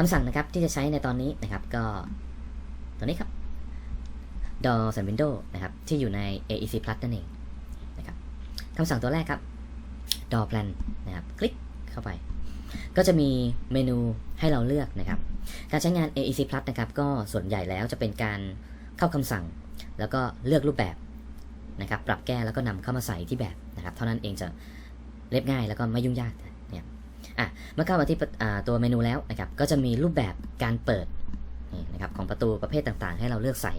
คำสั่งนะครับที่จะใช้ในตอนนี้นะครับก็ตัวนี้ครับ DOS and Windows นะครับที่อยู่ใน AEC Plus นั่นเองนะครับคำสั่งตัวแรกครับ DOS Plan นะครับคลิกเข้าไป ก็จะมีเมนูให้เราเลือกนะครับ การใช้งาน AEC Plus นะครับก็ส่วนใหญ่แล้วจะเป็นการเข้าคำสั่ง แล้วก็เลือกรูปแบบนะครับปรับแก้แล้วก็นำเข้ามาใส่ที่แบบนะครับ เท่านั้นเองจะเรียบง่ายแล้วก็ไม่ยุ่งยาก อะเมื่อเข้ามาที่ตัวเมนูแล้วนะครับก็จะมีรูปแบบการเปิดนี่นะครับของประตูประเภทต่างๆ ให้เราเลือกใส่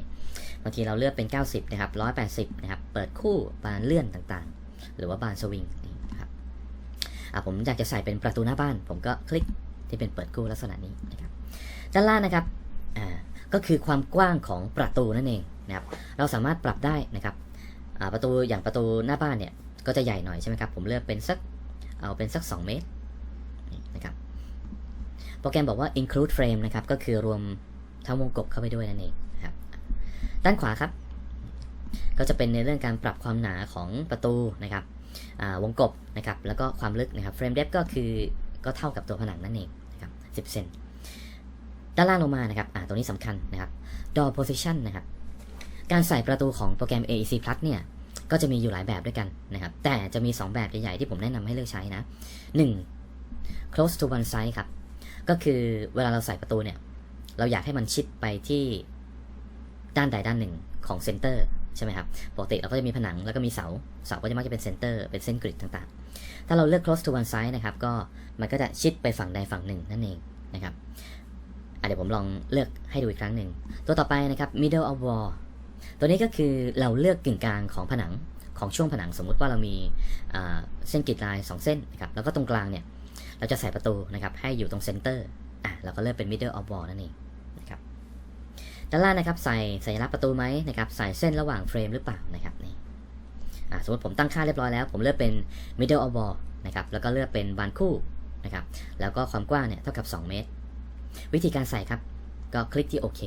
บางทีเราเลือกเป็น 90นะครับ180นะครับเปิดคู่บานเลื่อนต่างๆ หรือว่าบานสวิงนี่นะครับอะผมอยากจะใส่เป็นประตูหน้าบ้าน ผมก็คลิกที่เป็นเปิดคู่ลักษณะนี้นะครับด้านล่างนะครับอ่าก็คือความกว้างของประตูนั่นเองนะครับเราสามารถปรับได้นะครับอ่าประตูอย่างประตูหน้าบ้านเนี่ยก็จะใหญ่หน่อยใช่ไหมครับผมเลือกเป็นสักเอาเป็นสัก 2 เมตร นะครับ โปรแกรมบอกว่า include frame นะครับ ก็คือรวมทั้งวงกบเข้าไปด้วยนั่นเองครับ ด้านขวาครับ ก็จะเป็นในเรื่องการปรับความหนาของประตูนะครับวงกบนะครับ แล้วก็ความลึกนะครับ frame depth ก็คือก็เท่ากับตัวผนังนั่นเองนะครับ 10 เซน ด้านล่างลงมานะครับตัวนี้สำคัญนะครับ door position นะครับ การใส่ประตูของโปรแกรม AEC Plus เนี่ยก็จะมีอยู่หลายแบบด้วยกันนะครับ แต่จะมี 2 แบบใหญ่ๆที่ผมแนะนำให้เลือกใช้นะ 1. Close to one side ครับ ก็คือเวลาเราใส่ประตูเนี่ย เราอยากให้มันชิดไปที่ด้านใดด้านหนึ่งของเซนเตอร์ใช่ไหมครับ ปกติเราก็จะมีผนังแล้วก็มีเสา เสาก็จะมักจะเป็นเซนเตอร์เป็นเส้นกริดต่างๆ ถ้าเราเลือก close to one side นะครับ ก็มันก็จะชิดไปฝั่งใดฝั่งหนึ่งนั่นเองนะครับเดี๋ยวผมลองเลือกให้ดูอีกครั้งหนึ่ง ตัวต่อไปนะครับ middle of wall ตัวนี้ก็คือเราเลือกกึ่งกลางของผนังของช่วงผนังสมมุติว่าเรามีเส้นกริดลาย 2 เส้นนะครับแล้วก็ตรงกลางเนี่ย เราจะใส่ประตูนะครับให้อยู่ตรงเซนเตอร์อะเราก็เลือกเป็น middle of wall นั่นเองนะครับด้านล่างนะครับใส่สัญลักษณ์ประตูไหมนะครับใส่เส้นระหว่างเฟรมหรือเปล่านะครับนี่อะสมมติผมตั้งค่าเรียบร้อยแล้ว ผมเลือกเป็น middle of wall นะครับแล้วก็เลือกเป็นบานคู่นะครับแล้วก็ความกว้างเนี่ยเท่ากับ 2 เมตร วิธีการใส่ครับก็คลิกที่โอเค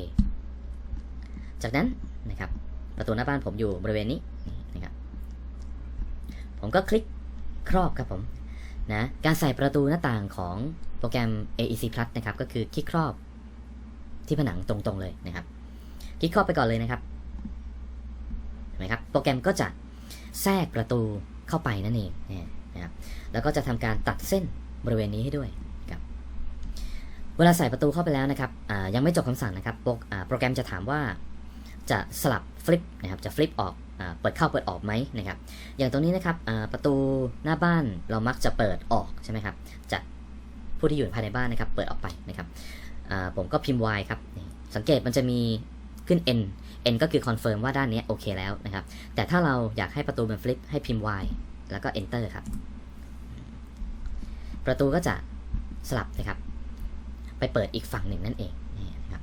จากนั้นนะครับประตูหน้าบ้านผมอยู่บริเวณนี้นี่นะครับผมก็คลิกครอบครับผม นะการใส่ประตูหน้าต่างของโปรแกรม AEC Plus นะครับก็คือคลิกครอบที่ผนังตรงๆเลยนะครับ คลิกครอบไปก่อนเลยนะครับเห็นไหมครับโปรแกรมก็จะแทรกประตูเข้าไปนั่นเองนี่นะครับแล้วก็จะทำการตัดเส้นบริเวณนี้ให้ด้วยครับเวลาใส่ประตูเข้าไปแล้วนะครับยังไม่จบคำสั่งนะครับโปรแกรมจะถามว่าจะสลับฟลิปนะครับจะฟลิปออก เปิดเข้าเปิดออกไหมนะครับ อย่างตรงนี้นะครับประตูหน้าบ้านเรามักจะเปิดออกใช่ไหมครับจะผู้ที่อยู่ภายในบ้านนะครับ เปิดออกไปนะครับผมก็พิมพ์ y ครับ สังเกตมันจะมีขึ้น n n ก็คือคอนเฟิร์มว่าด้านนี้โอเคแล้วนะครับ แต่ถ้าเราอยากให้ประตูเป็นฟลิปให้พิมพ์ y แล้วก็ enter ครับ ประตูก็จะสลับนะครับ ไปเปิดอีกฝั่งหนึ่งนั่นเองนี่นะครับ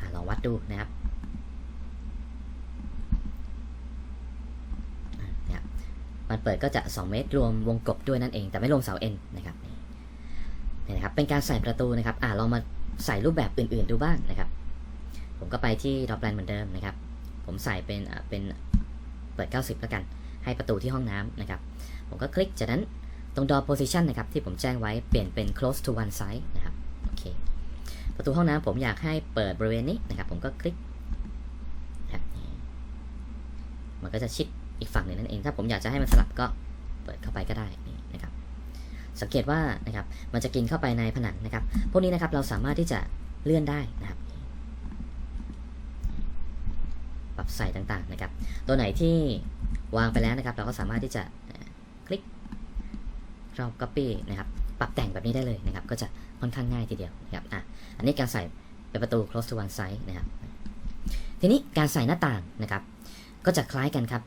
อลองวัดดูนะครับอะนะครับ มันเปิดก็จะ 2 เมตรรวมวงกบด้วยนั่นเอง แต่ไม่รวมเสาเอ็นนะครับนี่นี่นะครับ เป็นการใส่ประตูนะครับ อ่าลองมาใส่รูปแบบอื่นๆดูบ้างนะครับ ผมก็ไปที่ดอปแลนเหมือนเดิมนะครับ ผมใส่เป็นเป็นเปิด 90 แล้วกัน ให้ประตูที่ห้องน้ำนะครับ ผมก็คลิกจากนั้นตรง door position นะครับที่ผมแจ้งไว้เปลี่ยนเป็น close to one side นะครับโอเคประตูห้องน้ำผมอยากให้เปิดบริเวณนี้นะครับ ผมก็คลิกนะครับนี่มันก็จะชิด อีกฝั่งหนึ่งนั่นเอง ถ้าผมอยากจะให้มันสลับก็เปิดเข้าไปก็ได้นี่นะครับ สังเกตว่านะครับมันจะกินเข้าไปในผนังนะครับ พวกนี้นะครับเราสามารถที่จะเลื่อนได้นะครับ ปรับใส่ต่างๆนะครับ ตัวไหนที่วางไปแล้วนะครับ เราก็สามารถที่จะคลิกรอบ copy นะครับ ปรับแต่งแบบนี้ได้เลยนะครับ ก็จะค่อนข้างง่ายทีเดียวนะครับอะอันนี้การใส่เป็นประตู close to one side นะครับ ทีนี้การใส่หน้าต่างนะครับ ก็จะคล้ายกันครับ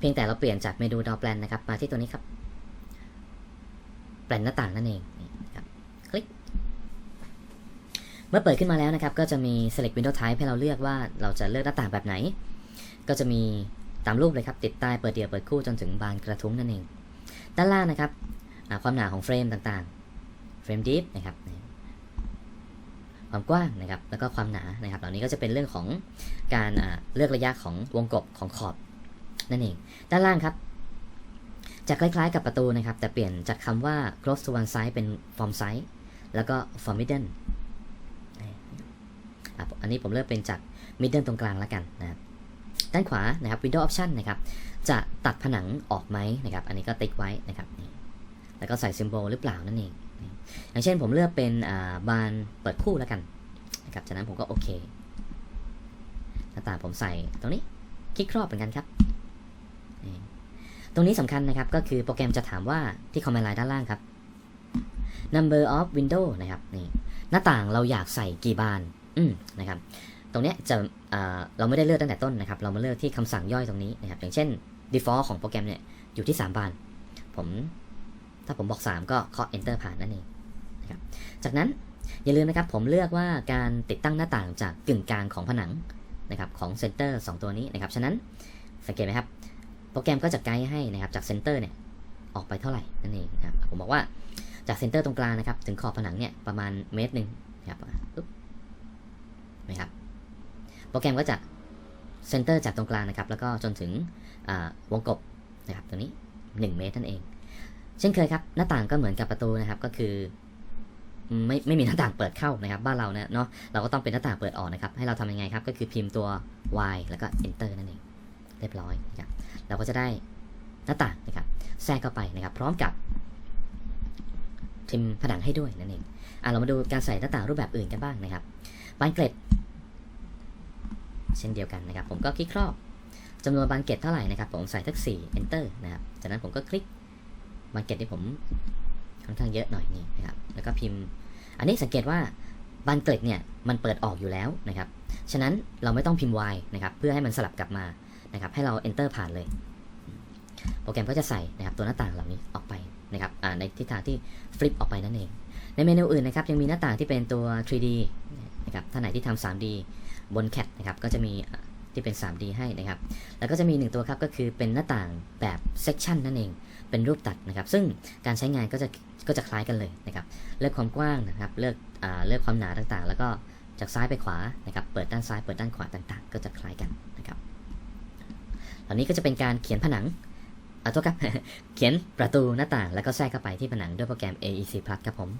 เพียงแต่เราเปลี่ยนจากเมนู door plan นะครับ มาที่ตัวนี้ครับ แปลนหน้าต่างนั่นเองครับคลิก เมื่อเปิดขึ้นมาแล้วนะครับ ก็จะมี select window type ให้เราเลือกว่าเราจะเลือกหน้าต่างแบบไหน ก็จะมีตามรูปเลยครับ ติดใต้เปิดเดี่ยวเปิดคู่จนถึงบานกระทุ้งนั่นเอง ด้านล่างนะครับความหนาของเฟรมต่างๆ เฟรมดีฟนะครับความกว้างนะครับ แล้วก็ความหนานะครับ เหล่านี้ก็จะเป็นเรื่องของการเลือกระยะของวงกบของขอบ นั่นเอง ด้านล่างครับ จะคล้ายๆกับประตูนะครับ แต่เปลี่ยนจากคำว่า close to one side เป็น from side แล้วก็ forbidden อะอันนี้ผมเลือกเป็นจาก middle ตรงกลางแล้วกันนะครับด้านขวานะครับ window option นะครับ จะตัดผนังออกไหมนะครับ อันนี้ก็ติ๊กไว้นะครับ แล้วก็ใส่ symbol หรือเปล่านั่นเอง อย่างเช่นผมเลือกเป็นบานเปิดคู่แล้วกันนะครับ จากนั้นผมก็โอเคหน้าต่างผมใส่ตรงนี้ คลิกครอบเหมือนกันครับ ตรงนี้สำคัญนะครับก็คือโปรแกรมจะถามว่าที่ command line ด้านล่างครับ number of window นะครับนี่หน้าต่างเราอยากใส่กี่บานอืมนะครับ ตรงนี้จะเอ่อเราไม่ได้เลือกตั้งแต่ต้นนะครับ เรามาเลือกที่คำสั่งย่อยตรงนี้นะครับ อย่างเช่น default ของโปรแกรมเนี่ยอยู่ที่ 3 บาน ผมถ้าผมบอก 3 ก็เคาะ enter ผ่านนั่นเองนะครับจากนั้นอย่าลืมนะครับผมเลือกว่าการติดตั้งหน้าต่างจากกึ่งกลางของผนังนะครับของเซนเตอร์ 2 ตัวนี้นะครับ ฉะนั้นสังเกตไหมครับ โปรแกรมก็จะไกด์ให้นะครับจากเซนเตอร์เนี่ยออกไปเท่าไหร่นั่นเองนะครับผมบอกว่าจากเซนเตอร์ตรงกลางนะครับถึงขอบผนังเนี่ยประมาณเมตรหนึ่งนะครับปึ๊บนะครับโปรแกรมก็จะเซนเตอร์จากตรงกลางนะครับแล้วก็จนถึงวงกบนะครับตรงนี้ 1 เมตรนั่นเอง เช่นเคยครับหน้าต่างก็เหมือนกับประตูนะครับก็คือไม่ไม่มีหน้าต่างเปิดเข้านะครับบ้านเราเนี่ยเนาะเราก็ต้องเป็นหน้าต่างเปิดออกนะครับให้เราทำยังไงครับก็คือพิมพ์ตัว y แล้วก็ enter นั่นเอง เรียบร้อยนะครับเราก็จะได้หน้าต่างนะครับแทรกเข้าไปนะครับ พร้อมกับพิมพ์ผนังให้ด้วยนั่นเองอะเรามาดูการใส่หน้าต่างรูปแบบอื่นกันบ้างนะครับบานเกล็ด เช่นเดียวกันนะครับ ผมก็คลิกครอบจำนวนบานเกล็ดเท่าไหร่นะครับ ผมใส่ทัก4 enter นะครับจากนั้นผมก็คลิกบานเกล็ดที่ผมค่อนข้างเยอะหน่อยนี่นะครับแล้วก็พิมพ์ อันนี้สังเกตว่าบานเกล็ดเนี่ยมันเปิดออกอยู่แล้วนะครับฉะนั้นเราไม่ต้องพิมพ์ y นะครับเพื่อให้มันสลับกลับมา นะครับให้เรา enter ผ่านเลย โปรแกรมก็จะใส่นะครับตัวหน้าต่างเหล่านี้ออกไปนะครับในทิศทางที่ฟลิปออกไปนั่นเอง ในเมนูอื่นนะครับยังมีหน้าต่างที่เป็นตัว 3D นะครับท่านไหนที่ทำ 3D บน CAD นะครับก็จะมีที่เป็น 3D ให้นะครับ แล้วก็จะมีหนึ่งตัวครับก็คือเป็นหน้าต่างแบบ section นั่นเอง เป็นรูปตัดนะครับ ซึ่งการใช้งานก็จะก็จะคล้ายกันเลยนะครับ เลือกความกว้างนะครับ เลือกอเลือกความหนาต่างๆ แล้วก็จากซ้ายไปขวานะครับ เปิดด้านซ้าย เปิดด้านขวาต่างๆ ก็จะคล้ายกัน อันนี้ก็จะเป็นการเขียนผนังอะโทษครับ เขียนประตูหน้าต่างแล้วก็แทรกเข้าไปที่ผนังด้วยโปรแกรม AEC Plus ครับผม